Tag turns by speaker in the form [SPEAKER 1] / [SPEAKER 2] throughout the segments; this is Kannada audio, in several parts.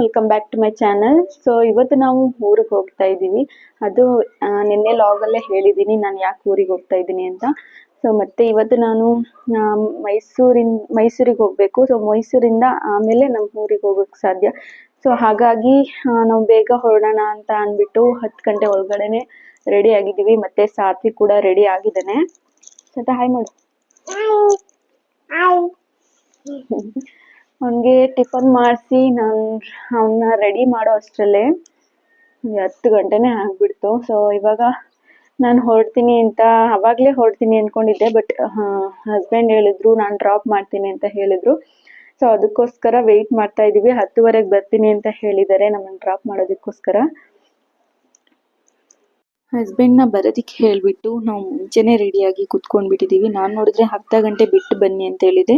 [SPEAKER 1] Welcome back to my channel so ಇವತ್ತು ನಾವು ಊರಿಗೆ ಹೋಗ್ತಾ ಇದ್ದೀವಿ. ಅದು ನಿನ್ನೆ ಲಾಗಲ್ಲೇ ಹೇಳಿದ್ದೀನಿ ನಾನು ಯಾಕೆ ಊರಿಗೆ ಹೋಗ್ತಾ ಇದ್ದೀನಿ ಅಂತ. ಸೊ ಮತ್ತೆ ಇವತ್ತು ನಾನು ಮೈಸೂರಿನ, ಮೈಸೂರಿಗೆ ಹೋಗಬೇಕು. ಸೊ ಮೈಸೂರಿಂದ ಆಮೇಲೆ ನಮ್ಮ ಊರಿಗೆ ಹೋಗೋಕ್ಕೆ ಸಾಧ್ಯ. ಸೊ ಹಾಗಾಗಿ ನಾವು ಬೇಗ ಹೊರಡೋಣ ಅಂತ ಅಂದ್ಬಿಟ್ಟು ಹತ್ತು ಗಂಟೆ ಒಳಗಡೆನೆ ರೆಡಿ ಆಗಿದ್ದೀವಿ. ಮತ್ತೆ ಸಾತ್ವಿ ಕೂಡ ರೆಡಿ ಆಗಿದ್ದಾನೆ. ಸ್ವಲ್ಪ ಹಾಯ್ ಮಾಡು. ಅವನಿಗೆ ಟಿಫನ್ ಮಾಡಿಸಿ ನಾನು ಅವನ್ನ ರೆಡಿ ಮಾಡೋ ಅಷ್ಟರಲ್ಲೇ ಹತ್ತು ಗಂಟೆನೇ ಆಗಿಬಿಡ್ತು. ಸೊ ಇವಾಗ ನಾನು ಹೊರಡ್ತೀನಿ ಅಂತ ಅವಾಗಲೇ ಹೊರಡ್ತೀನಿ ಅಂದ್ಕೊಂಡಿದ್ದೆ ಬಟ್ ಹಸ್ಬೆಂಡ್ ಹೇಳಿದ್ರು ನಾನು ಡ್ರಾಪ್ ಮಾಡ್ತೀನಿ ಅಂತ ಹೇಳಿದ್ರು. ಸೊ ಅದಕ್ಕೋಸ್ಕರ ವೆಯ್ಟ್ ಮಾಡ್ತಾ ಇದ್ದೀವಿ ಹತ್ತುವರೆಗೆ ಬರ್ತೀನಿ ಅಂತ ಹೇಳಿದ್ದಾರೆ ನಮ್ಮನ್ನು ಡ್ರಾಪ್ ಮಾಡೋದಕ್ಕೋಸ್ಕರ. ಹಸ್ಬೆಂಡ್ನ ಬರೋದಕ್ಕೆ ಹೇಳಿಬಿಟ್ಟು ನಾವು ಮುಂಚೆನೇ ರೆಡಿಯಾಗಿ ಕುತ್ಕೊಂಡ್ಬಿಟ್ಟಿದ್ದೀವಿ ನಾನು ನೋಡಿದ್ರೆ ಅರ್ಧ ಗಂಟೆ ಬಿಟ್ಟು ಬನ್ನಿ ಅಂತ ಹೇಳಿದೆ.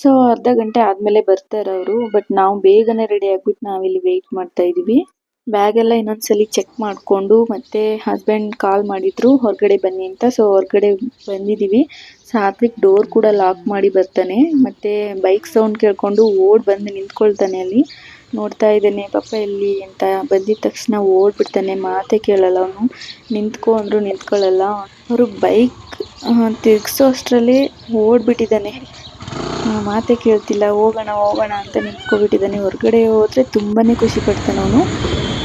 [SPEAKER 1] ಸೊ ಅರ್ಧ ಗಂಟೆ ಆದಮೇಲೆ ಬರ್ತಾರೆ ಅವರು ಬಟ್ ನಾವು ಬೇಗನೆ ರೆಡಿ ಆಗಿಬಿಟ್ಟು ನಾವಿಲ್ಲಿ ವೆಯ್ಟ್ ಮಾಡ್ತಾ ಇದ್ದೀವಿ ಬ್ಯಾಗ್ ಎಲ್ಲ ಇನ್ನೊಂದ್ಸಲಿ ಚೆಕ್ ಮಾಡಿಕೊಂಡು ಮತ್ತೆ ಹಸ್ಬೆಂಡ್ ಕಾಲ್ ಮಾಡಿದ್ರು, ಹೊರಗಡೆ ಬನ್ನಿ ಅಂತ. ಸೊ ಹೊರಗಡೆ ಬಂದಿದ್ದೀವಿ ಸಾತ್ವಿಕ್ ಡೋರ್ ಕೂಡ ಲಾಕ್ ಮಾಡಿ ಬರ್ತಾನೆ. ಮತ್ತೆ ಬೈಕ್ ಸೌಂಡ್ ಕೇಳ್ಕೊಂಡು ಓಡ್ ಬಂದು ನಿಂತ್ಕೊಳ್ತಾನೆ ಅಲ್ಲಿ. ನೋಡ್ತಾ ಇದ್ದಾನೆ, ಪಪ್ಪ ಇಲ್ಲಿ ಅಂತ. ಬಂದಿದ ತಕ್ಷಣ ಓಡ್ಬಿಡ್ತಾನೆ. ಮಾತೆ ಕೇಳಲ್ಲ ಅವನು. ನಿಂತ್ಕೊ ಅಂದ್ರು ನಿಂತ್ಕೊಳ್ಳಲ್ಲ ಅವರು ಬೈಕ್ ತಿರ್ಗಿಸೋ ಅಷ್ಟರಲ್ಲಿ ಓಡ್ಬಿಟ್ಟಿದ್ದಾನೆ. ಮಾತೆ ಕೇಳ್ತಿಲ್ಲ. ಹೋಗೋಣ ಹೋಗೋಣ ಅಂತ ನಿಂತ್ಕೊಬಿಟ್ಟಿದ್ದಾನೆ. ಹೊರಗಡೆ ಹೋದ್ರೆ ತುಂಬಾನೇ ಖುಷಿ ಪಡ್ತಾನೆ ಅವನು.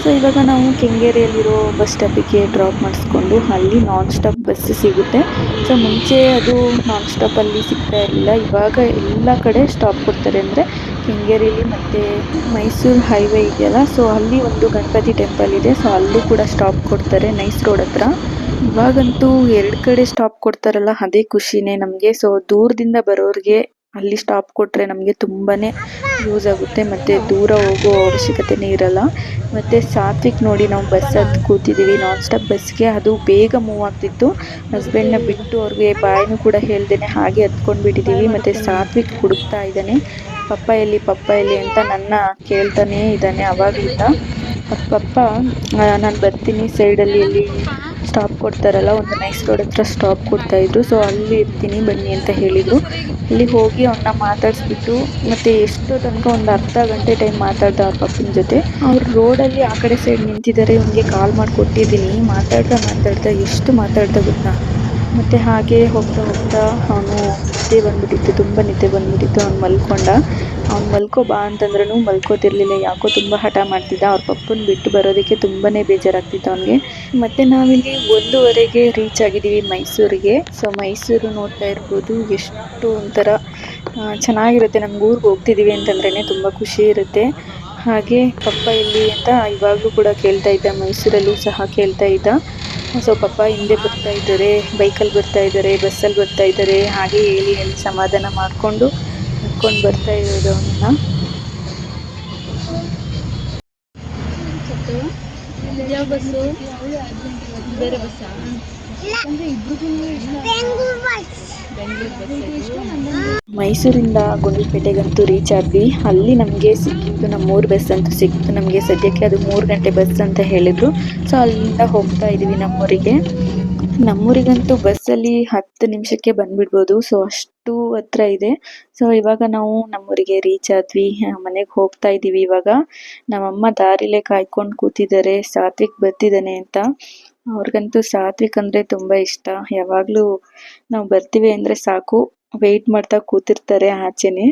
[SPEAKER 1] ಸೊ ಇವಾಗ ನಾವು ಕೆಂಗೇರಿಯಲ್ಲಿರೋ ಬಸ್ ಸ್ಟಾಪಿಗೆ ಡ್ರಾಪ್ ಮಾಡಿಸ್ಕೊಂಡು ಅಲ್ಲಿ ನಾನ್ ಸ್ಟಾಪ್ ಬಸ್ ಸಿಗುತ್ತೆ. ಸೊ ಮುಂಚೆ ಅದು ನಾನ್ ಸ್ಟಾಪಲ್ಲಿ ಸಿಗ್ತಾ ಇರಲಿಲ್ಲ. ಇವಾಗ ಎಲ್ಲ ಕಡೆ ಸ್ಟಾಪ್ ಕೊಡ್ತಾರೆ ಅಂದರೆ ಕೆಂಗೇರಿಯಲ್ಲಿ ಮತ್ತು ಮೈಸೂರು ಹೈವೇ ಇದೆಯಲ್ಲ ಸೊ ಅಲ್ಲಿ ಒಂದು ಗಣಪತಿ ಟೆಂಪಲ್ ಇದೆ. ಸೊ ಅಲ್ಲೂ ಕೂಡ ಸ್ಟಾಪ್ ಕೊಡ್ತಾರೆ ನೈಸ್ ರೋಡ್ ಹತ್ರ. ಇವಾಗಂತೂ ಎರಡು ಕಡೆ ಸ್ಟಾಪ್ ಕೊಡ್ತಾರಲ್ಲ, ಅದೇ ಖುಷಿನೇ ನಮಗೆ. ಸೊ ದೂರದಿಂದ ಬರೋರಿಗೆ ಅಲ್ಲಿ ಸ್ಟಾಪ್ ಕೊಟ್ಟರೆ ನಮಗೆ ತುಂಬಾನೇ ಯೂಸ್ ಆಗುತ್ತೆ. ಮತ್ತು ದೂರ ಹೋಗೋ ಅವಶ್ಯಕತೆನೇ ಇರಲ್ಲ. ಮತ್ತು ಸಾತ್ವಿಕ್ ನೋಡಿ ನಾವು ಬಸ್ ಹತ್ತು ಕೂತಿದ್ದೀವಿ ನಾನ್ ಸ್ಟಾಪ್ ಬಸ್ಗೆ ಅದು ಬೇಗ ಮೂವ್ ಆಗ್ತಿತ್ತು. ಹಸ್ಬೆಂಡ್ನ ಬಿಟ್ಟು ಅವ್ರಿಗೆ ಬಾಯಿನೂ ಕೂಡ ಹೇಳ್ದೇನೆ ಹಾಗೆ ಹತ್ಕೊಂಡು ಬಿಟ್ಟಿದ್ದೀವಿ ಮತ್ತು ಸಾತ್ವಿಕ್ ಹುಡುಕ್ತಾ ಇದ್ದಾನೆ. ಪಪ್ಪ ಎಲ್ಲಿ ಪಪ್ಪ ಎಲ್ಲಿ ಅಂತ ನನ್ನ ಕೇಳ್ತಾನೇ ಇದ್ದಾನೆ ಅವಾಗಿಂದ ಪಪ್ಪ ನಾನು ಬರ್ತೀನಿ ಸೈಡಲ್ಲಿ ಎಲ್ಲಿ ಸ್ಟಾಪ್ ಕೊಡ್ತಾರಲ್ಲ, ಒಂದು ನೈಸ್ ರೋಡ್ ಹತ್ರ ಸ್ಟಾಪ್ ಕೊಡ್ತಾ ಇದ್ರು. ಸೊ ಅಲ್ಲಿ ಇರ್ತೀನಿ, ಬನ್ನಿ ಅಂತ ಹೇಳಿದರು. ಅಲ್ಲಿ ಹೋಗಿ ಅವ್ರನ್ನ ಮಾತಾಡಿಸ್ಬಿಟ್ಟು, ಮತ್ತೆ ಎಷ್ಟು ತನಕ ಒಂದು ಅರ್ಧ ಗಂಟೆ ಟೈಮ್ ಮಾತಾಡ್ದ ಅವ್ರ ಪಪ್ಪಿನ ಜೊತೆ. ಅವ್ರು ರೋಡಲ್ಲಿ ಆ ಕಡೆ ಸೈಡ್ ನಿಂತಿದ್ದಾರೆ ಇವನಿಗೆ ಕಾಲ್ ಮಾಡಿಕೊಟ್ಟಿದ್ದೀನಿ ಮಾತಾಡ್ತಾ ಮಾತಾಡ್ತಾ ಎಷ್ಟು ಮಾತಾಡ್ತಾ ಗೊತ್ತಾ? ಮತ್ತೆ ಹಾಗೆ ಹೋಗ್ತಾ ಹೋಗ್ತಾ ಅವನು ನಿದ್ದೆ ಬಂದ್ಬಿಟ್ಟಿತ್ತು, ತುಂಬ ನಿದ್ದೆ ಬಂದ್ಬಿಟ್ಟಿತ್ತು, ಅವ್ನು ಮಲ್ಕೊಂಡ. ಅವ್ನು ಮಲ್ಕೋ ಬಾ ಅಂತಂದ್ರೂ ಮಲ್ಕೋತಿರ್ಲಿಲ್ಲ, ಯಾಕೋ ತುಂಬ ಹಠ ಮಾಡ್ತಿದ್ದ. ಅವ್ರ ಪಪ್ಪನ ಬಿಟ್ಟು ಬರೋದಕ್ಕೆ ತುಂಬಾನೇ ಬೇಜಾರಾಗ್ತಿತ್ತು ಅವನಿಗೆ. ಮತ್ತೆ ನಾವಿಲ್ಲಿ ಒಂದೂವರೆಗೆ ರೀಚ್ ಆಗಿದ್ದೀವಿ ಮೈಸೂರಿಗೆ. ಸೊ ಮೈಸೂರು ನೋಡ್ತಾ ಇರ್ಬೋದು. ಎಷ್ಟು ಒಂಥರ ಚೆನ್ನಾಗಿರುತ್ತೆ. ನಮ್ಗೆ ಊರಿಗೆ ಹೋಗ್ತಿದ್ದೀವಿ ಅಂತಂದ್ರೇ ತುಂಬ ಖುಷಿ ಇರುತ್ತೆ. ಹಾಗೆ ಪಪ್ಪ ಇಲ್ಲಿ ಅಂತ ಇವಾಗಲೂ ಕೂಡ ಕೇಳ್ತಾ ಇದ್ದ, ಮೈಸೂರಲ್ಲೂ ಸಹ ಕೇಳ್ತಾ ಇದ್ದ. ಸೊ ಪಪ್ಪ ಹಿಂದೆ ಬರ್ತಾ ಇದ್ದಾರೆ ಬೈಕಲ್ಲಿ ಬರ್ತಾ ಇದ್ದಾರೆ ಬಸ್ಸಲ್ಲಿ ಬರ್ತಾ ಇದ್ದಾರೆ. ಹಾಗೆ ಹೇಳಿ ಹೇಳಿ ಸಮಾಧಾನ ಮಾಡಿಕೊಂಡು ನಡ್ಕೊಂಡು ಬರ್ತಾ ಇರೋದು ಅವನ್ನ ಮೈಸೂರಿಂದ ಗುಂಡ್ಲುಪೇಟೆಗಂತೂ ರೀಚ್ ಆದ್ವಿ. ಅಲ್ಲಿ ನಮಗೆ ಸಿಕ್ಕಿದ್ದು ನಮ್ಮ ಮೂರು ಬಸ್ ಅಂತೂ ಸಿಕ್ತು ನಮಗೆ ಸದ್ಯಕ್ಕೆ ಅದು ಮೂರು ಗಂಟೆ ಬಸ್ ಅಂತ ಹೇಳಿದ್ರು. ಸೊ ಅಲ್ಲಿಂದ ಹೋಗ್ತಾ ಇದೀವಿ ನಮ್ಮೂರಿಗೆ. ನಮ್ಮೂರಿಗಂತೂ ಬಸ್ಸಲ್ಲಿ ಹತ್ತು ನಿಮಿಷಕ್ಕೆ ಬಂದ್ಬಿಡ್ಬೋದು. ಸೊ ಅಷ್ಟು ಹತ್ರ ಇದೆ. ಸೊ ಇವಾಗ ನಾವು ನಮ್ಮೂರಿಗೆ ರೀಚ್ ಆದ್ವಿ. ಮನೆಗೆ ಹೋಗ್ತಾ ಇದೀವಿ ಇವಾಗ. ನಮ್ಮಮ್ಮ ದಾರಿಲೇ ಕಾಯ್ಕೊಂಡು ಕೂತಿದ್ದಾರೆ. ಸಾತ್ವಿಕ್ ಬರ್ತಿದ್ದಾನೆ ಅಂತ. ಅವ್ರಿಗಂತೂ ಸಾತ್ವಿಕ್ ಅಂದ್ರೆ ತುಂಬಾ ಇಷ್ಟ. ಯಾವಾಗ್ಲೂ ನಾವು ಬರ್ತೀವಿ ಅಂದ್ರೆ ಸಾಕು. ವೆಯ್ಟ್ ಮಾಡ್ತಾ ಕೂತಿರ್ತಾರೆ ಆಚೆನೆ.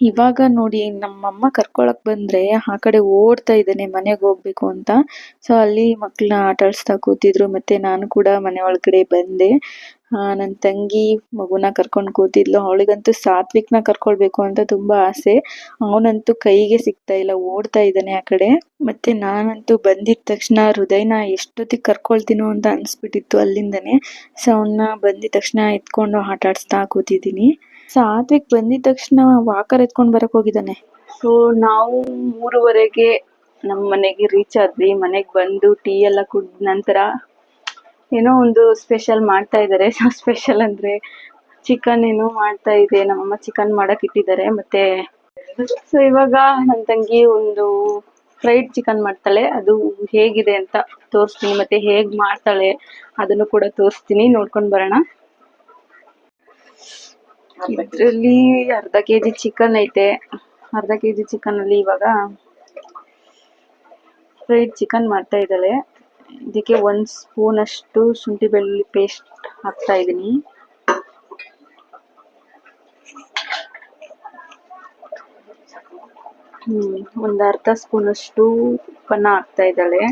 [SPEAKER 1] ಇವಾಗ ನೋಡಿ ನಮ್ಮಮ್ಮ ಕರ್ಕೊಳಕ್ ಬಂದ್ರೆ ಆ ಕಡೆ ಓಡ್ತಾ ಇದ್ದಾನೆ, ಮನೆಗೆ ಹೋಗ್ಬೇಕು ಅಂತ. ಸೊ ಅಲ್ಲಿ ಮಕ್ಕಳನ್ನ ಆಟ ಆಡಿಸ್ತಾ ಕೂತಿದ್ರು, ಮತ್ತೆ ನಾನು ಕೂಡ ಮನೆ ಒಳಗಡೆ ಬಂದೆ. ನನ್ನ ತಂಗಿ ಮಗುನ ಕರ್ಕೊಂಡು ಕೂತಿದ್ಲು. ಅವಳಿಗಂತೂ ಸಾತ್ವಿಕ್ನ ಕರ್ಕೊಳ್ಬೇಕು ಅಂತ ತುಂಬಾ ಆಸೆ. ಅವನಂತೂ ಕೈಗೆ ಸಿಗ್ತಾ ಇಲ್ಲ, ಓಡ್ತಾ ಇದ್ದಾನೆ ಆ ಕಡೆ. ಮತ್ತೆ ನಾನಂತೂ ಬಂದಿದ ತಕ್ಷಣ ಹೃದಯನ ಎಷ್ಟೊತ್ತಿಗೆ ಕರ್ಕೊಳ್ತೀನೋ ಅಂತ ಅನ್ಸ್ಬಿಟ್ಟಿತ್ತು ಅಲ್ಲಿಂದನೇ. ಸೊ ಅವನ್ನ ಬಂದಿದ ತಕ್ಷಣ ಎತ್ಕೊಂಡು ಆಟ ಆಡಿಸ್ತಾ ಕೂತಿದ್ದೀನಿ. ಸಾತ್ವಿಕ್ ಬಂದಿದ ತಕ್ಷಣ ವಾಕರ್ ಎತ್ಕೊಂಡ್ ಬರಕ್ ಹೋಗಿದ್ದಾನೆ. ಸೊ ನಾವು ಮೂರುವರೆಗೆ ನಮ್ಮ ಮನೆಗೆ ರೀಚ್ ಆದ್ವಿ. ಮನೆಗೆ ಬಂದು ಟೀ ಎಲ್ಲ ಕುಡಿದ ನಂತರ ಏನೋ ಒಂದು ಸ್ಪೆಷಲ್ ಮಾಡ್ತಾ ಇದ್ದಾರೆ ಸ್ಪೆಷಲ್ ಅಂದ್ರೆ ಚಿಕನ್ ಏನೋ ಮಾಡ್ತಾ ಇದೆ. ನಮ್ಮಮ್ಮ ಚಿಕನ್ ಮಾಡಕ್ ಇಟ್ಟಿದ್ದಾರೆ. ಮತ್ತೆ ಸೊ ಇವಾಗ ನನ್ನ ತಂಗಿ ಒಂದು ಫ್ರೈಡ್ ಚಿಕನ್ ಮಾಡ್ತಾಳೆ. ಅದು ಹೇಗಿದೆ ಅಂತ ತೋರಿಸ್ತೀನಿ. ಮತ್ತೆ ಹೇಗ್ ಮಾಡ್ತಾಳೆ ಅದನ್ನು ಕೂಡ ತೋರಿಸ್ತೀನಿ. ನೋಡ್ಕೊಂಡು ಬರೋಣ. ಇದರಲ್ಲಿ ಅರ್ಧ ಕೆ ಜಿ ಚಿಕನ್ ಐತೆ. ಅರ್ಧ ಕೆ ಜಿ ಚಿಕನಲ್ಲಿ ಇವಾಗ ಫ್ರೈಡ್ ಚಿಕನ್ ಮಾಡ್ತಾ ಇದ್ದಾಳೆ. ಇದಕ್ಕೆ ಒಂದ್ ಸ್ಪೂನ್ ಅಷ್ಟು ಶುಂಠಿ ಬೆಳ್ಳುಳ್ಳಿ ಪೇಸ್ಟ್ ಹಾಕ್ತಾ ಇದ್ದೀನಿ. ಹ್ಮ್, ಒಂದು ಅರ್ಧ ಸ್ಪೂನ್ ಅಷ್ಟು ಉಪ್ಪನ್ನ ಹಾಕ್ತಾ ಇದ್ದಾಳೆ.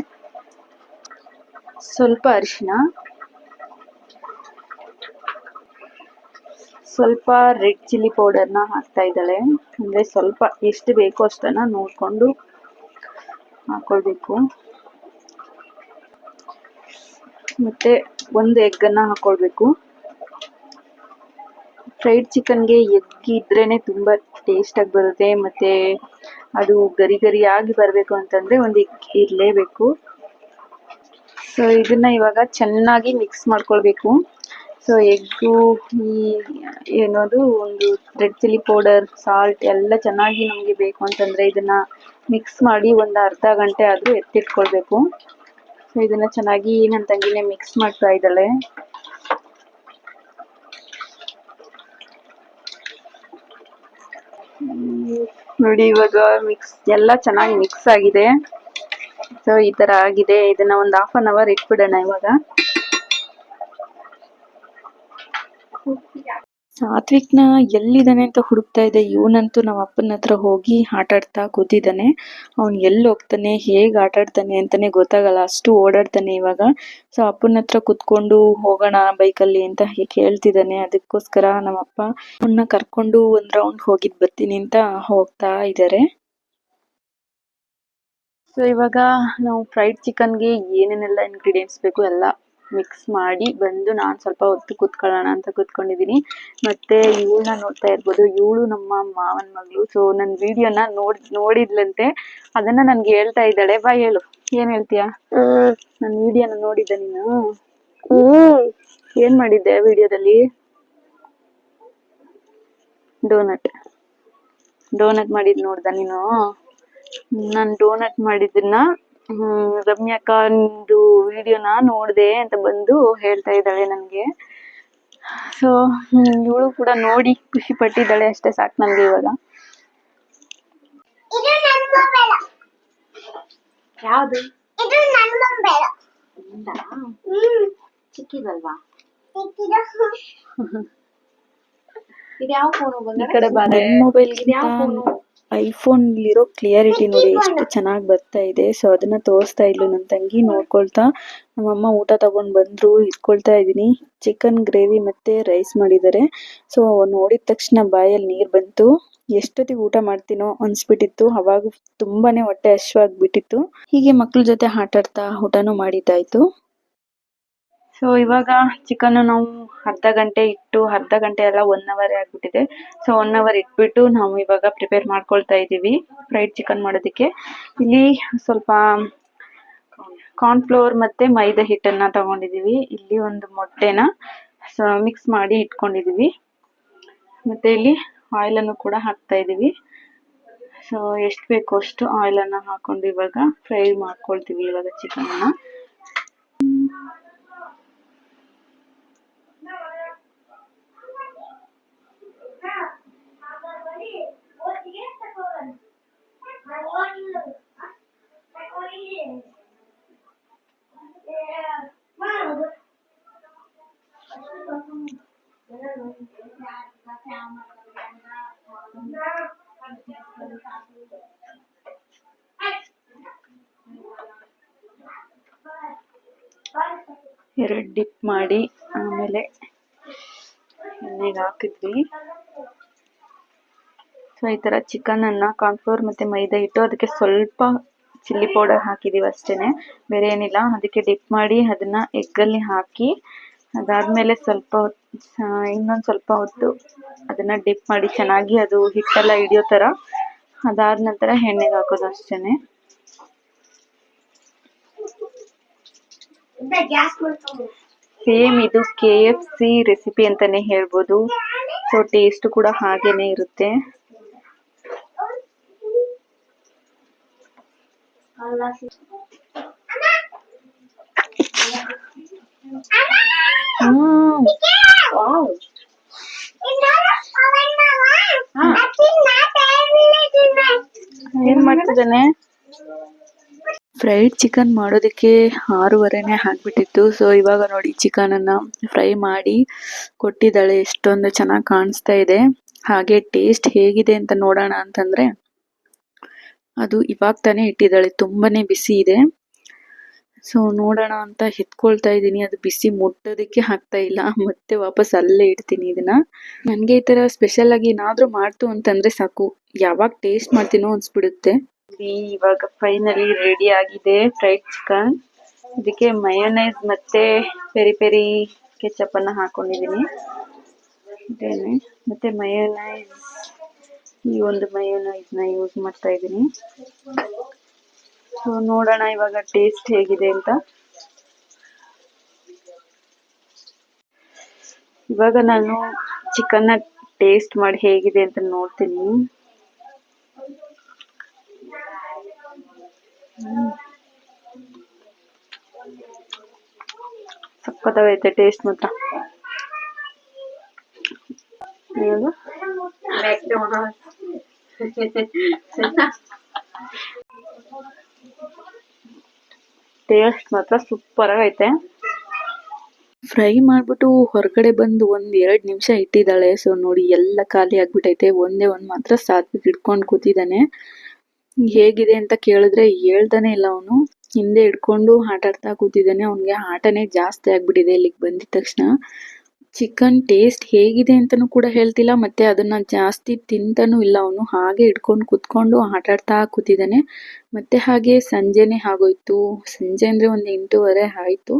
[SPEAKER 1] ಸ್ವಲ್ಪ ಅರಿಶಿನ. ಸ್ವಲ್ಪ ರೆಡ್ ಚಿಲ್ಲಿ ಪೌಡರ್ನ ಹಾಕ್ತಾ ಇದ್ದಾಳೆ. ಅಂದ್ರೆ ಸ್ವಲ್ಪ ಎಷ್ಟು ಬೇಕೋ ಅಷ್ಟನ್ನ ನೋಡ್ಕೊಂಡು ಹಾಕ್ಕೊಳ್ಬೇಕು ಮತ್ತೆ ಒಂದು ಎಗ್ಗನ್ನು ಹಾಕೊಳ್ಬೇಕು. ಫ್ರೈಡ್ ಚಿಕನ್ಗೆ ಎಗ್ ಇದ್ರೇನೆ ತುಂಬಾ ಟೇಸ್ಟಾಗಿ ಬರುತ್ತೆ. ಮತ್ತೆ ಅದು ಗರಿ ಗರಿಯಾಗಿ ಬರಬೇಕು ಅಂತಂದ್ರೆ ಒಂದು ಎಗ್ ಇರಲೇಬೇಕು. ಸೊ ಇದನ್ನ ಇವಾಗ ಚೆನ್ನಾಗಿ ಮಿಕ್ಸ್ ಮಾಡ್ಕೊಳ್ಬೇಕು. ಸೊ ಎಗ್ಗು ಈ ಏನದು ಒಂದು ರೆಡ್ ಚಿಲ್ಲಿ ಪೌಡರ್ ಸಾಲ್ಟ್ ಎಲ್ಲ ಚೆನ್ನಾಗಿ ನಮಗೆ ಬೇಕು ಅಂತಂದ್ರೆ ಇದನ್ನ ಮಿಕ್ಸ್ ಮಾಡಿ ಒಂದು ಅರ್ಧ ಗಂಟೆ ಆದ್ರೂ ಎತ್ತಿಟ್ಕೊಳ್ಬೇಕು. ಸೊ ಇದನ್ನ ಚೆನ್ನಾಗಿ ನನ್ನ ತಂಗಿನೇ ಮಿಕ್ಸ್ ಮಾಡ್ತಾ ಇದ್ದಾಳೆ. ನೋಡಿ ಇವಾಗ ಮಿಕ್ಸ್ ಎಲ್ಲ ಚೆನ್ನಾಗಿ ಮಿಕ್ಸ್ ಆಗಿದೆ. ಸೊ ಈ ತರ ಆಗಿದೆ. ಇದನ್ನ ಒಂದು ಹಾಫ್ ಅನ್ ಅವರ್ ಇಟ್ಬಿಡೋಣ ಇವಾಗ. ಸಾತ್ವಿಕ್ನ ಎಲ್ಲಿದ್ದಾನೆ ಅಂತ ಹುಡುಕ್ತಾ ಇದೆ, ಇವನಂತೂ ನಮ್ಮ ಅಪ್ಪನ ಹತ್ರ ಹೋಗಿ ಆಟ ಆಡ್ತಾ ಕೂತಿದ್ದಾನೆ. ಅವ್ನು ಎಲ್ಲಿ ಹೋಗ್ತಾನೆ, ಹೇಗ್ ಆಟ ಆಡ್ತಾನೆ ಅಂತಾನೆ ಗೊತ್ತಾಗಲ್ಲ, ಅಷ್ಟು ಓಡಾಡ್ತಾನೆ ಇವಾಗ. ಸೊ ಅಪ್ಪನ ಹತ್ರ ಕುತ್ಕೊಂಡು ಹೋಗೋಣ ಬೈಕಲ್ಲಿ ಅಂತ ಕೇಳ್ತಿದ್ದಾನೆ. ಅದಕ್ಕೋಸ್ಕರ ನಮ್ಮಪ್ಪ ಅವನ್ನ ಕರ್ಕೊಂಡು ಒಂದ್ ರೌಂಡ್ ಹೋಗಿದ್ ಬರ್ತೀನಿ ಅಂತ ಹೋಗ್ತಾ ಇದ್ದಾರೆ ಸೊ ಇವಾಗ ನಾವು ಫ್ರೈಡ್ ಚಿಕನ್ಗೆ ಏನೇನೆಲ್ಲ ಇಂಗ್ರೀಡಿಯೆಂಟ್ಸ್ ಬೇಕು ಎಲ್ಲ ಮಿಕ್ಸ್ ಮಾಡಿ ಬಂದು ನಾನು ಸ್ವಲ್ಪ ಹೊತ್ತು ಕೂತ್ಕೊಳ್ಳೋಣ ಅಂತ ಕೂತ್ಕೊಂಡಿದ್ದೀನಿ. ಮತ್ತೆ ಇವಳನ್ನ ನೋಡ್ತಾ ಇರ್ಬೋದು. ಇವಳು ನಮ್ಮ ಮಾವನ ಮಗಳು. ಸೊ ನನ್ನ ವಿಡಿಯೋನ ನೋಡ್ ನೋಡಿದ್ಲಂತೆ. ಅದನ್ನ ನನ್ಗೆ ಹೇಳ್ತಾ ಇದ್ದಾಳೆ. ಬಾ ಹೇಳು. ಏನ್ ಹೇಳ್ತೀಯಾ? ನನ್ನ ವಿಡಿಯೋನ ನೋಡಿದ್ದೆ ನೀನು? ಏನ್ ಮಾಡಿದ್ದೆ ವಿಡಿಯೋದಲ್ಲಿ? ಡೋನಟ್. ಡೋನಟ್ ಮಾಡಿದ್ ನೋಡ್ದ ನೀನು? ನಾನು ಡೋನಟ್ ಮಾಡಿದ್ದನ್ನ ಹ್ಮ್ ವಿಡಿಯೋ ವಿಡಿಯೋನ ನೋಡ್ದೆ ಅಂತ ಬಂದು ಹೇಳ್ತಾ ಇದ್ದಾಳೆ ನನಗೆ. ಸೊ ಇವಳು ಕೂಡ ನೋಡಿ ಖುಷಿ ಪಟ್ಟಿದ್ದಾಳೆ ಅಷ್ಟೇ ಸಾಕು ನನಗೆ ಇವಾಗ.
[SPEAKER 2] ಇದು ನನ್ ಮೊಬೈಲ್.
[SPEAKER 1] ಯಾವುದು?
[SPEAKER 2] ಇದು ನನ್ ಮೊಬೈಲ್. ಹ್ಮ್.
[SPEAKER 1] ಚಿಕ್ಕಿದಲ್ವಾ?
[SPEAKER 3] ಇದು ಯಾವ ಫೋನ್
[SPEAKER 1] ಈ ಕಡೆ ಬಾರೆ ಮೊಬೈಲ್ ಐಫೋನ್ ಇರೋ ಕ್ಲಿಯರಿಟಿ ನೋಡಿ ಎಷ್ಟು ಚೆನ್ನಾಗಿ ಬರ್ತಾ ಇದೆ. ಸೊ, ಅದನ್ನ ತೋರಿಸ್ತಾ ಇದ್ಲು ನನ್ನ ತಂಗಿ. ನೋಡ್ಕೊಳ್ತಾ. ನಮ್ಮಮ್ಮ ಊಟ ತಗೊಂಡ್ ಬಂದ್ರು. ಇಟ್ಕೊಳ್ತಾ ಇದೀನಿ ಚಿಕನ್, ಗ್ರೇವಿ ಮತ್ತೆ ರೈಸ್ ಮಾಡಿದ್ದಾರೆ. ಸೊ, ನೋಡಿದ ತಕ್ಷಣ ಬಾಯಲ್ಲಿ ನೀರ್ ಬಂತು. ಎಷ್ಟೊತ್ತಿಗೆ ಊಟ ಮಾಡ್ತೀನೋ ಅನ್ಸ್ಬಿಟ್ಟಿತ್ತು. ಅವಾಗ ತುಂಬಾನೇ ಹೊಟ್ಟೆ ಹಶ್ವಾಗ್ಬಿಟ್ಟಿತ್ತು ಹೀಗೆ ಮಕ್ಕಳ ಜೊತೆ ಆಟಾಡ್ತಾ ಊಟನೂ ಮಾಡಿದ್ದಾಯ್ತು. ಸೊ ಇವಾಗ ಚಿಕನ್ ನಾವು ಅರ್ಧ ಗಂಟೆ ಇಟ್ಟು ಅರ್ಧ ಗಂಟೆ ಎಲ್ಲ ಒನ್ ಅವರ್ ಆಗ್ಬಿಟ್ಟಿದೆ. ಸೊ ಒನ್ ಅವರ್ ಇಟ್ಬಿಟ್ಟು ನಾವು ಇವಾಗ ಪ್ರಿಪೇರ್ ಮಾಡ್ಕೊಳ್ತಾ ಇದ್ದೀವಿ ಫ್ರೈಡ್ ಚಿಕನ್ ಮಾಡೋದಕ್ಕೆ. ಇಲ್ಲಿ ಸ್ವಲ್ಪ ಕಾರ್ನ್ಫ್ಲೋರ್ ಮತ್ತೆ ಮೈದಾ ಹಿಟ್ಟನ್ನ ತಗೊಂಡಿದೀವಿ ಇಲ್ಲಿ ಒಂದು ಮೊಟ್ಟೆನ ಸೊ ಮಿಕ್ಸ್ ಮಾಡಿ ಇಟ್ಕೊಂಡಿದೀವಿ ಮತ್ತೆ ಇಲ್ಲಿ ಆಯಿಲ್ ಅನ್ನು ಕೂಡ ಹಾಕ್ತಾ ಇದೀವಿ ಸೊ ಎಷ್ಟು ಬೇಕೋ ಅಷ್ಟು ಆಯಿಲ್ ಅನ್ನ ಹಾಕೊಂಡು ಇವಾಗ ಫ್ರೈ ಮಾಡ್ಕೊಳ್ತೀವಿ ಇವಾಗ ಚಿಕನ್ ಎರಡು ಡಿಪ್ ಮಾಡಿ ಆಮೇಲೆ ಎಣ್ಣೆಗೆ ಹಾಕಿದ್ವಿ. ಸೊ ಈ ತರ ಚಿಕನ್ ಅನ್ನ ಕಾರ್ನ್ಫ್ಲೋರ್ ಮತ್ತೆ ಮೈದಾ ಇಟ್ಟು ಅದಕ್ಕೆ ಸ್ವಲ್ಪ ಚಿಲ್ಲಿ ಪೌಡರ್ ಹಾಕಿದೀವಿ ಅಷ್ಟೇನೆ. ಬೇರೆ ಏನಿಲ್ಲ. ಅದಕ್ಕೆ ಡಿಪ್ ಮಾಡಿ ಅದನ್ನ ಎಗ್ಗಲ್ಲಿ ಹಾಕಿ ಅದಾದ್ಮೇಲೆ ಸ್ವಲ್ಪ ಇನ್ನೊಂದ್ ಸ್ವಲ್ಪ ಹೊತ್ತು ಅದನ್ನ ಡಿಪ್ ಮಾಡಿ ಚೆನ್ನಾಗಿ ಅದು ಹಿಟ್ಟೆಲ್ಲ ಹಿಡಿಯೋ ತರ. ಅದಾದ ನಂತರ ಎಣ್ಣೆಗೆ ಹಾಕೋದು
[SPEAKER 2] ಮಾಡ್ಕೊಂಡು
[SPEAKER 1] ಸೇಮ್ ಇದು ಕೆ ಎಫ್ ಸಿ ರೆಸಿಪಿ ಅಂತಾನೆ ಹೇಳ್ಬೋದು. ಸೊ ಟೇಸ್ಟ್ ಕೂಡ ಹಾಗೇನೆ ಇರುತ್ತೆ. ಫ್ರೈಡ್ ಚಿಕನ್ ಮಾಡೋದಕ್ಕೆ ಆರೂವರೆನೆ ಹಾಕ್ಬಿಟ್ಟಿತ್ತು ಸೊ ಇವಾಗ ನೋಡಿ ಚಿಕನ್ ಅನ್ನ ಫ್ರೈ ಮಾಡಿ ಕೊಟ್ಟಿದ್ದಾಳೆ. ಎಷ್ಟೊಂದು ಚೆನ್ನಾಗಿ ಕಾಣಿಸ್ತಾ ಇದೆ. ಹಾಗೆ ಟೇಸ್ಟ್ ಹೇಗಿದೆ ಅಂತ ನೋಡೋಣ ಅಂತಂದ್ರೆ ಅದು ಇವಾಗ ತಾನೇ ಇಟ್ಟಿದ್ದಾಳೆ. ತುಂಬಾನೇ ಬಿಸಿ ಇದೆ. ಸೊ ನೋಡೋಣ ಅಂತ ಎತ್ಕೊಳ್ತಾ ಇದ್ದೀನಿ. ಅದು ಬಿಸಿ ಮುಟ್ಟೋದಕ್ಕೆ ಆಗ್ತಾ ಇಲ್ಲ. ಮತ್ತೆ ವಾಪಸ್ ಅಲ್ಲೇ ಇಡ್ತೀನಿ ಇದನ್ನ. ನನಗೆ ಈ ತರ ಸ್ಪೆಷಲ್ ಆಗಿ ಏನಾದ್ರೂ ಮಾಡ್ತು ಅಂತಂದ್ರೆ ಸಾಕು. ಯಾವಾಗ ಟೇಸ್ಟ್ ಮಾಡ್ತೀನೋ ಅನ್ಸ್ಬಿಡುತ್ತೆ. ಇವಾಗ ಫೈನಲಿ ರೆಡಿ ಆಗಿದೆ ಫ್ರೈಡ್ ಚಿಕನ್ ಇದಕ್ಕೆ ಮಯೋನೈಸ್ ಮತ್ತೆ ಪೆರಿ ಪೆರಿ ಕೆಚಪ್ ಅನ್ನ ಹಾಕೊಂಡಿದೀನಿ. ಇದೇನೆ. ಮತ್ತೆ ಮಯೋನೈಸ್ ಈ ಒಂದು ಮಯೋನೈಸ್ನ ಯೂಸ್ ಮಾಡ್ತಾ ಇದ್ದೀನಿ. ಸೊ ನೋಡೋಣ ಇವಾಗ ಟೇಸ್ಟ್ ಹೇಗಿದೆ ಅಂತ ಇವಾಗ ನಾನು ಚಿಕನ್ ಟೇಸ್ಟ್ ಮಾಡಿ ಹೇಗಿದೆ ಅಂತ ನೋಡ್ತೀನಿ. ಸಖತ್ತಾಗೈತೆ ಟೇಸ್ಟ್ ಮಾತ್ರ ಏನು? ಟೇಸ್ಟ್ ಮಾತ್ರ ಸೂಪರ್ ಆಗೈತೆ. ಫ್ರೈ ಮಾಡ್ಬಿಟ್ಟು ಹೊರಗಡೆ ಬಂದು ಒಂದ್ ಎರಡ್ ನಿಮಿಷ ಇಟ್ಟಿದ್ದಾಳೆ. ಸೊ ನೋಡಿ ಎಲ್ಲ ಖಾಲಿ ಆಗ್ಬಿಟ್ಟೈತೆ ಒಂದೇ ಒಂದ್ ಮಾತ್ರ ಸಾತ್ವಿಕ್ ಹಿಡ್ಕೊಂಡು ಕೂತಿದ್ದಾನೆ. ಹೇಗಿದೆ ಅಂತ ಕೇಳಿದ್ರೆ ಹೇಳ್ತಾನೆ ಇಲ್ಲ ಅವನು. ಹಿಂದೆ ಹಿಡ್ಕೊಂಡು ಆಟಾಡ್ತಾ ಕೂತಿದ್ದಾನೆ. ಅವ್ನಿಗೆ ಆಟನೇ ಜಾಸ್ತಿ ಆಗ್ಬಿಟ್ಟಿದೆ ಇಲ್ಲಿಗೆ ಬಂದಿದ ತಕ್ಷಣ. ಚಿಕನ್ ಟೇಸ್ಟ್ ಹೇಗಿದೆ ಅಂತಾನೂ ಕೂಡ ಹೇಳ್ತಿಲ್ಲ, ಮತ್ತೆ ಅದನ್ನ ಜಾಸ್ತಿ ತಿಂತನೂ ಇಲ್ಲ. ಅವನು ಹಾಗೆ ಇಟ್ಕೊಂಡು ಕುತ್ಕೊಂಡು ಆಟ ಆಡ್ತಾ ಕೂತಿದ್ದಾನೆ. ಮತ್ತೆ ಹಾಗೆ ಸಂಜೆನೆ ಆಗೋಯ್ತು. ಸಂಜೆ ಅಂದ್ರೆ ಒಂದ್ ಎಂಟೂವರೆ ಆಯ್ತು.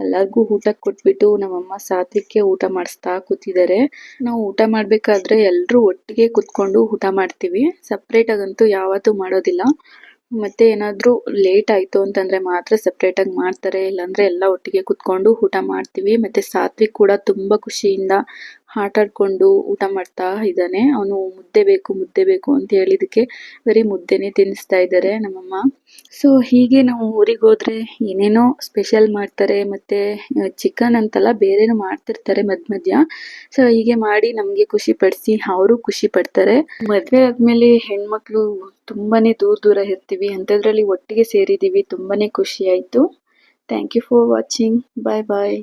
[SPEAKER 1] ಎಲ್ಲರಿಗೂ ಊಟ ಕೊಟ್ಬಿಟ್ಟು ನಮ್ಮಮ್ಮ ಸಾತ್ವಿಕ್ಗೆ ಊಟ ಮಾಡಿಸ್ತಾ ಕೂತಿದ್ದಾರೆ. ನಾವು ಊಟ ಮಾಡಬೇಕಾದ್ರೆ ಎಲ್ಲರೂ ಒಟ್ಟಿಗೆ ಕುತ್ಕೊಂಡು ಊಟ ಮಾಡ್ತೀವಿ. ಸಪ್ರೇಟ್ ಆಗಂತೂ ಯಾವತ್ತೂ ಮಾಡೋದಿಲ್ಲ. ಮತ್ತೆ ಏನಾದ್ರು ಲೇಟ್ ಆಯ್ತು ಅಂತಂದ್ರೆ ಮಾತ್ರ ಸೆಪರೇಟ್ ಆಗಿ ಮಾಡ್ತಾರೆ, ಇಲ್ಲಾಂದ್ರೆ ಎಲ್ಲ ಒಟ್ಟಿಗೆ ಕುತ್ಕೊಂಡು ಊಟ ಮಾಡ್ತೀವಿ. ಮತ್ತೆ ಸಾತ್ವಿಕ್ ಕೂಡ ತುಂಬಾ ಖುಷಿಯಿಂದ ಆಟ ಆಡ್ಕೊಂಡು ಊಟ ಮಾಡ್ತಾ ಇದ್ದಾನೆ. ಅವನು ಮುದ್ದೆ ಬೇಕು ಮುದ್ದೆ ಬೇಕು ಅಂತ ಹೇಳಿದಕ್ಕೆ ಬರೀ ಮುದ್ದೆನೇ ತಿನ್ನಿಸ್ತಾ ಇದ್ದಾರೆ ನಮ್ಮಮ್ಮ. ಸೊ ಹೀಗೆ ನಾವು ಊರಿಗೆ ಹೋದ್ರೆ ಏನೇನೋ ಸ್ಪೆಷಲ್ ಮಾಡ್ತಾರೆ ಮತ್ತೆ ಚಿಕನ್ ಅಂತಲ್ಲ ಬೇರೆನೂ ಮಾಡ್ತಿರ್ತಾರೆ ಮಧ್ಯ ಮಧ್ಯ. ಸೊ ಹೀಗೆ ಮಾಡಿ ನಮ್ಗೆ ಖುಷಿ ಪಡಿಸಿ ಅವರು ಖುಷಿ ಪಡ್ತಾರೆ. ಮದುವೆ ಆದ್ಮೇಲೆ ಹೆಣ್ಮಕ್ಳು ತುಂಬಾನೇ ದೂರ ದೂರ ಇರ್ತೀವಿ. ಅಂಥದ್ರಲ್ಲಿ ಒಟ್ಟಿಗೆ ಸೇರಿದೀವಿ ತುಂಬಾನೇ ಖುಷಿ ಆಯ್ತು. Thank you for watching bye bye